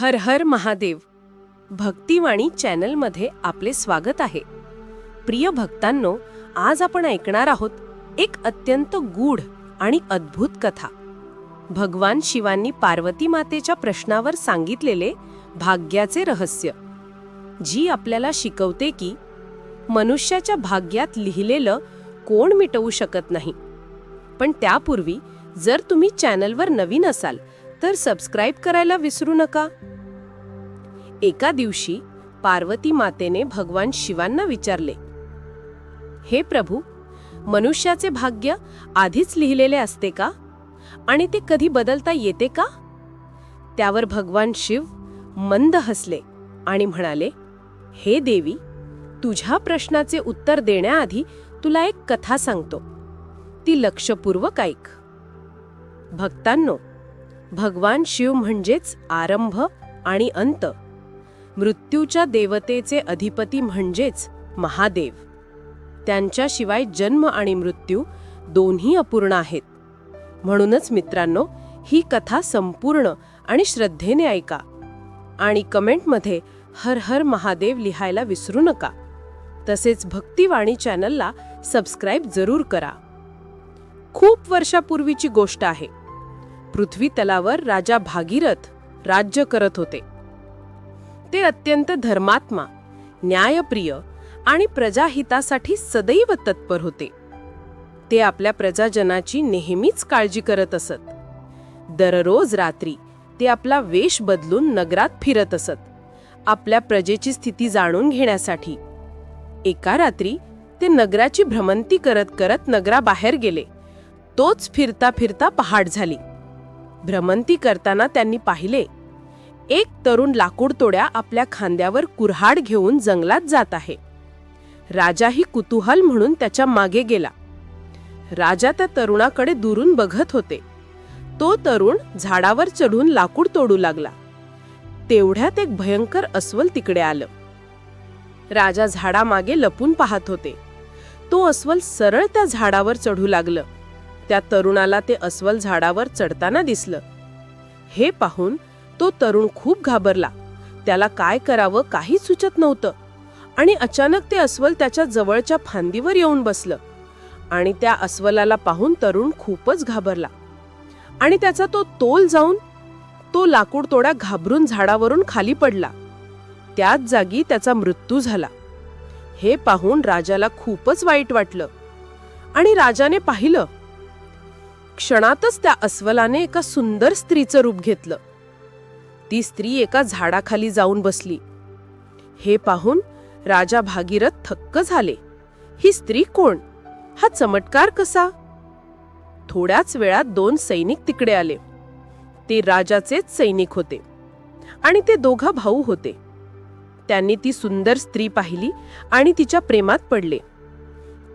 हर हर महादेव. भक्तिवाणी चॅनलमध्ये आपले स्वागत आहे. प्रिय भक्तांनो आज आपण ऐकणार आहोत एक अत्यंत गूढ आणि अद्भुत कथा. भगवान शिवांनी पार्वती मातेच्या प्रश्नावर सांगितलेले भाग्याचे रहस्य. जी आपल्याला शिकवते की मनुष्याच्या भाग्यात लिहिलेलं कोण मिटवू शकत नाही. पण त्यापूर्वी जर तुम्ही चॅनलवर नवीन असाल तर सबस्क्राईब करायला विसरू नका. एका दिवशी पार्वती मातेने भगवान शिवांना विचारले हे प्रभू मनुष्याचे भाग्य आधीच लिहिलेले असते का? आणि ते कधी बदलता येते का? त्यावर भगवान शिव मंद हसले आणि म्हणाले हे देवी तुझ्या प्रश्नाचे उत्तर देण्याआधी तुला एक कथा सांगतो. ती लक्षपूर्वक ऐक. भक्तांनो भगवान शिव म्हणजेच आरंभ आणि अंत. मृत्यूच्या देवतेचे अधिपती म्हणजेच महादेव. त्यांच्याशिवाय जन्म आणि मृत्यू दोन्ही अपूर्ण आहेत. म्हणूनच मित्रांनो ही कथा संपूर्ण आणि श्रद्धेने ऐका आणि कमेंटमध्ये हर हर महादेव लिहायला विसरू नका. तसेच भक्तिवाणी चॅनलला सबस्क्राईब जरूर करा. खूप वर्षापूर्वीची गोष्ट आहे. पृथ्वी तलावर राजा भागीरथ राज्य करत होते. ते अत्यंत धर्मात्मा न्यायप्रिय आणि प्रजाहितासाठी सदैव तत्पर होते. ते आपल्या प्रजाजनाची नेहमीच काळजी करत असत. दररोज रात्री ते आपला वेश बदलून नगरात फिरत असत आपल्या प्रजेची स्थिती जाणून घेण्यासाठी. एका रात्री ते नगराची भ्रमंती करत करत नगराबाहेर गेले. तोच फिरता फिरता पहाट झाली. भ्रमंती करताना त्यांनी पाहिले एक तरुण लाकूडतोड्या आपल्या खांद्यावर कुऱ्हाड घेऊन जंगलात जात आहे. राजाही कुतूहल म्हणून त्याच्यामागे गेला. राजा त्या तरुणाकडे दुरून बघत होते. तो तरुण झाडावर चढून लाकूड तोडू लागला. तेवढ्यात एक भयंकर अस्वल तिकडे आलं. राजा झाडामागे लपून पाहत होते. तो अस्वल सरळ त्या झाडावर चढू लागलं. त्या तरुणाला ते अस्वल झाडावर चढताना दिसलं. हे पाहून तो तरुण खूप घाबरला. त्याला काय करावं काही सुचत नव्हतं. आणि अचानक ते अस्वल त्याच्या जवळच्या फांदीवर येऊन बसलं. आणि त्या अस्वलाला पाहून तरुण खूपच घाबरला. आणि त्याचा तो तोल जाऊन तो लाकूड तोडा घाबरून झाडावरून खाली पडला. त्याच जागी त्याचा मृत्यू झाला. हे पाहून राजाला खूपच वाईट वाटलं. आणि राजाने पाहिलं क्षणातच त्या अस्वलाने एका सुंदर स्त्रीचं रूप घेतलं. ती स्त्री एका झाडाखाली जाऊन बसली. हे पाहून राजा भागीरथ थक्क झाले. ही स्त्री कोण? हा चमत्कार कसा? थोड्याच वेळात दोन सैनिक तिकडे आले. ते राजाचेच सैनिक होते आणि ते दोघा भाऊ होते. त्यांनी ती सुंदर स्त्री पाहिली आणि तिच्या प्रेमात पडले.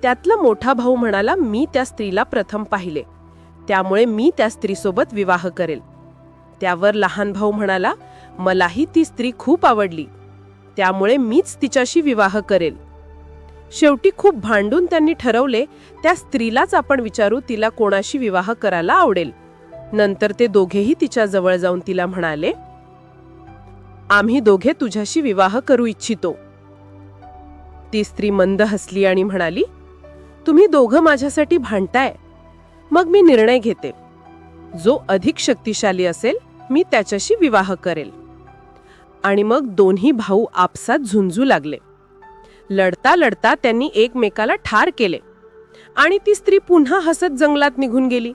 त्यातला मोठा भाऊ म्हणाला मी त्या स्त्रीला प्रथम पाहिले. त्यामुळे मी त्या स्त्रीसोबत विवाह करेल. त्यावर लहान भाऊ म्हणाला मलाही ती स्त्री खूप आवडली. त्यामुळे मीच तिच्याशी विवाह करेल. शेवटी खूप भांडून त्यांनी ठरवले त्या स्त्रीलाच आपण विचारू तिला कोणाशी विवाह करायला आवडेल. नंतर ते दोघेही तिच्या जवळ जाऊन तिला म्हणाले आम्ही दोघे तुझ्याशी विवाह करू इच्छितो. ती स्त्री मंद हसली आणि म्हणाली तुम्ही दोघं माझ्यासाठी भांडताय. मग मी निर्णय घेते. जो अधिक शक्तिशाली असेल मी त्याच्याशी विवाह करेल. आणि मग दोन्ही भाऊ आपसात झुंजू लागले. लढता लढता त्यांनी एकमेकाला ठार केले. आणि ती स्त्री पुन्हा हसत जंगलात निघून गेली.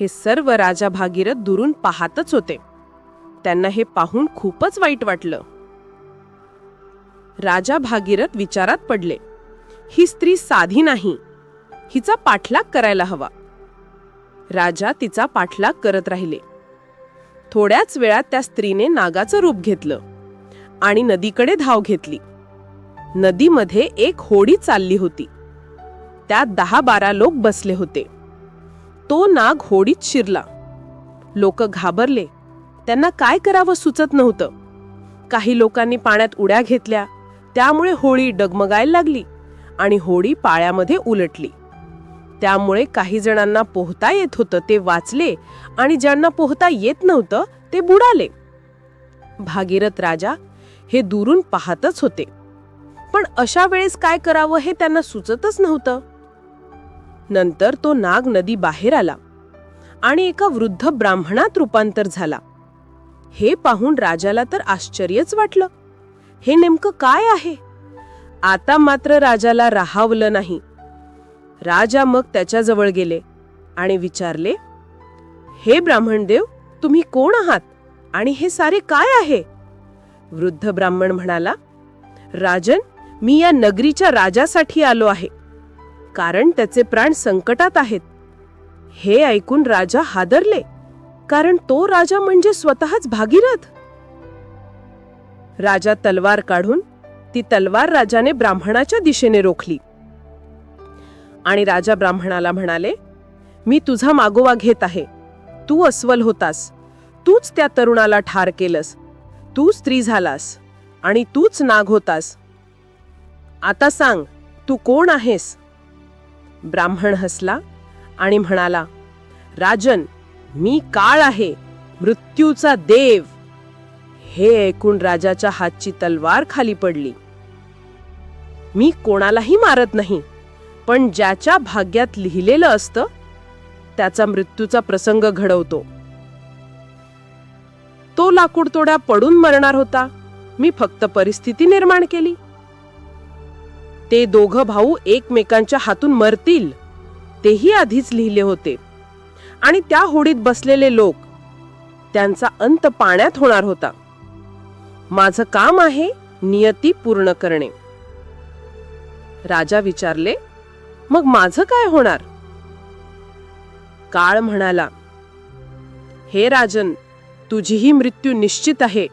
हे सर्व राजा भागीरथ दुरून पाहतच होते. त्यांना हे पाहून खूपच वाईट वाटलं. राजा भागीरथ विचारात पडले. ही स्त्री साधी नाही. हिचा पाठलाग करायला हवा. राजा तिचा पाठलाग करत राहिले. थोड्याच वेळात त्या स्त्रीने नागाचं रूप घेतलं आणि नदीकडे धाव घेतली. नदीमध्ये एक होडी चालली होती. त्यात दहा बारा लोक बसले होते. तो नाग होडीत शिरला. लोक घाबरले. त्यांना काय करावं सुचत नव्हतं. काही लोकांनी पाण्यात उड्या घेतल्या. त्यामुळे होळी डगमगायला लागली आणि होडी पाळ्यामध्ये उलटली. त्यामुळे काही जणांना पोहता येत होतं ते वाचले आणि ज्यांना पोहता येत नव्हतं ते बुडाले. भागीरथ राजा हे दुरून पाहतच होते. पण अशा वेळेस काय करावं हे त्यांना सुचतच नव्हतं. नंतर तो नाग नदी बाहेर आला आणि एका वृद्ध ब्राह्मणात रूपांतर झाला. हे पाहून राजाला तर आश्चर्यच वाटलं. हे नेमकं काय आहे? आता मात्र राजाला राहावलं नाही. राजा मग त्याच्याजवळ गेले आणि विचारले हे ब्राह्मणदेव तुम्ही कोण आहात आणि हे सारे काय आहे? वृद्ध ब्राह्मण म्हणाला राजन मी या नगरीच्या राजासाठी आलो आहे कारण त्याचे प्राण संकटात आहेत. हे ऐकून राजा हादरले कारण तो राजा म्हणजे स्वतःच भागीरथ. राजा तलवार काढून ती तलवार राजाने ब्राह्मणाच्या दिशेने रोखली. आणि राजा ब्राह्मणाला म्हणाले मी तुझा मागोवा घेत आहे. तू अस्वल होतास. तूच त्या तरुणाला ठार केलंस. तू स्त्री झालास. आणि तूच नाग होतास. आता सांग तू कोण आहेस? ब्राह्मण हसला आणि म्हणाला राजन मी काळ आहे. मृत्यूचा देव. हे ऐकून राजाच्या हातची तलवार खाली पडली. मी कोणालाही मारत नाही. पण ज्याच्या भाग्यात लिहिलेलं असतं त्याचा मृत्यूचा प्रसंग घडवतो. तो लाकूड तोड्या पडून मरणार होता. मी फक्त परिस्थिती निर्माण केली. ते दोघं भाऊ एकमेकांच्या हातून मरतील तेही आधीच लिहिले होते. आणि त्या होडीत बसलेले लोक त्यांचा अंत पाण्यात होणार होता. माझं काम आहे नियती पूर्ण करणे. राजा विचारले मग माझं काय होणार? काळ म्हणाला हे राजन तुझीही मृत्यू निश्चित आहे.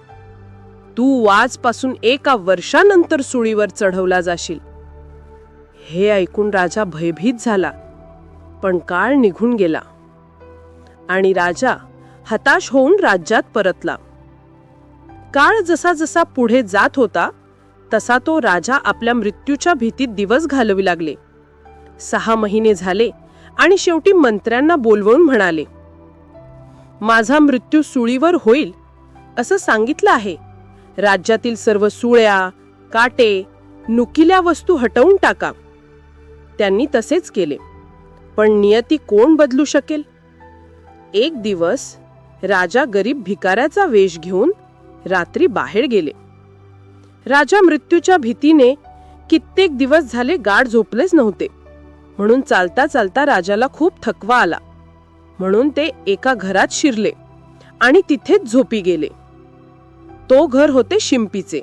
तू वाजपासून एका वर्षानंतर सुळीवर चढवला जाशील. हे ऐकून राजा भयभीत झाला पण काळ निघून गेला आणि राजा हताश होऊन राज्यात परतला. काळ जसा जसा पुढे जात होता तसा तो राजा आपल्या मृत्यूच्या भीतीत दिवस घालवी लागले. सहा महिने झाले आणि शेवटी मंत्र्यांना बोलवून म्हणाले माझा मृत्यू सुळीवर होईल असं सांगितलं आहे. राज्यातील सर्व सुळ्या काटे नुकिल्या वस्तू हटवून टाका. त्यांनी तसेच केले. पण नियती कोण बदलू शकेल? एक दिवस राजा गरीब भिकाऱ्याचा वेश घेऊन रात्री बाहेर गेले. राजा मृत्यूच्या भीतीने कित्येक दिवस झाले गाढ झोपलेच नव्हते. म्हणून चालता चालता राजाला खूप थकवा आला. म्हणून ते एका घरात शिरले आणि तिथेच झोपी गेले. तो घर होते शिंपीचे.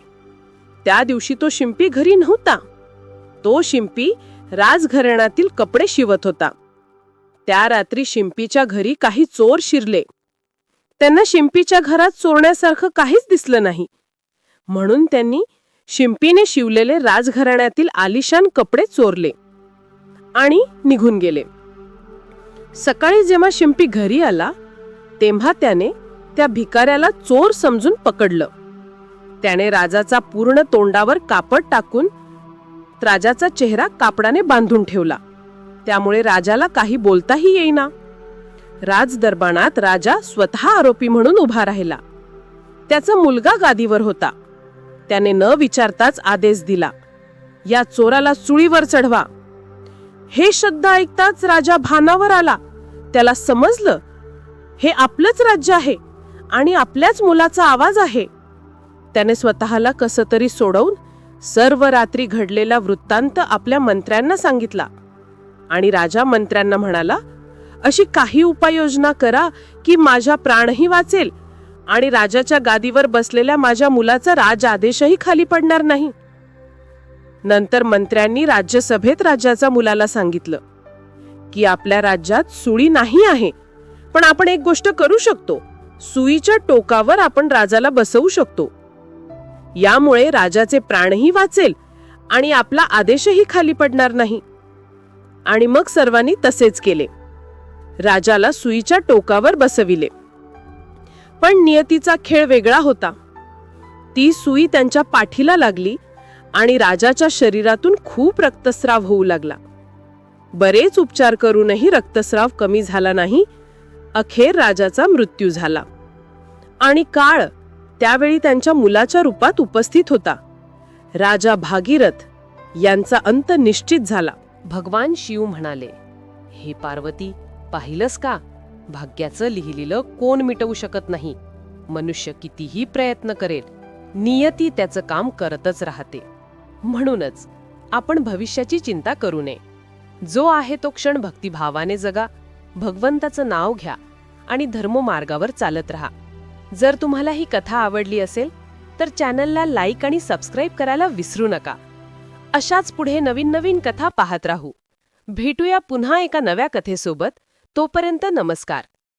त्या दिवशी तो शिंपी घरी नव्हता. तो शिंपी राजघराण्यातील कपडे शिवत होता. त्या रात्री शिंपीच्या घरी काही चोर शिरले. त्यांना शिंपीच्या घरात चोरण्यासारखं काहीच दिसलं नाही. म्हणून त्यांनी शिंपीने शिवलेले राजघराण्यातील आलिशान कपडे चोरले. आणि निघून गेले. सकाळी जेव्हा शिंपी घरी आला तेव्हा त्याने त्या भिकाऱ्याला चोर समजून पकडलं. त्याने राजाचा पूर्ण तोंडावर कापड टाकून राजाचा चेहरा कापडाने बांधून ठेवला. त्यामुळे राजाला काही बोलताही येईना. राजदरबानात राजा स्वतः आरोपी म्हणून उभा राहिला. त्याचा मुलगा गादीवर होता. त्याने न विचारताच आदेश दिला या चोराला चुळीवर चढवा. हे शब्द ऐकताच राजा भानावर आला. त्याला समजलं हे आपलंच राज्य आहे आणि आपल्याच मुलाचा आवाज आहे. त्याने स्वतःला कसं तरी सोडवून सर्व रात्री घडलेला वृत्तांत आपल्या मंत्र्यांना सांगितला. आणि राजा मंत्र्यांना म्हणाला अशी काही उपाययोजना करा की माझा प्राणही वाचेल आणि राजाच्या गादीवर बसलेल्या माझ्या मुलाचा राज आदेशही खाली पडणार नाही. नंतर मंत्र्यांनी राज्यसभेत राज्याचा मुलाला सांगितलं की आपल्या राज्यात सुळी नाही आहे. पण आपण एक गोष्ट करू शकतो. सुईच्या टोकावर आपण राजाला बसवू शकतो. यामुळे राजाचे प्राणही वाचेल आणि आपला आदेशही खाली पडणार नाही. आणि मग सर्वांनी तसेच केले. राजाला सुईच्या टोकावर बसविले. पण नियतीचा खेळ वेगळा होता. ती सुई त्यांच्या पाठीला लागली आणि राजाच्या शरीरातून खूप रक्तस्राव होऊ लागला. बरेच उपचार करूनही रक्तस्राव कमी झाला नाही अखेर राजाचा मृत्यू झाला. आणि काळ त्यावेळी त्यांच्या मुलाच्या रूपात उपस्थित होता. राजा भागीरथ यांचा अंत निश्चित झाला. भगवान शिव म्हणाले हे पार्वती पाहिलंस का? भाग्याचं लिहिलेलं कोण मिटवू शकत नाही. मनुष्य कितीही प्रयत्न करेल नियती त्याचं काम करतच राहते. म्हणूनच आपण भविष्याची चिंता करू नये. जो आहे तो क्षण भक्तिभावाने जगा भगवंताचं नाव घ्या आणि धर्ममार्गावर चालत राहा. जर तुम्हाला ही कथा आवडली असेल तर चॅनलला लाईक आणि सबस्क्राईब करायला विसरू नका. अशाच पुढे नवीन नवीन कथा पाहत राहू. भेटूया पुन्हा एका नव्या कथेसोबत. तोपर्यंत नमस्कार.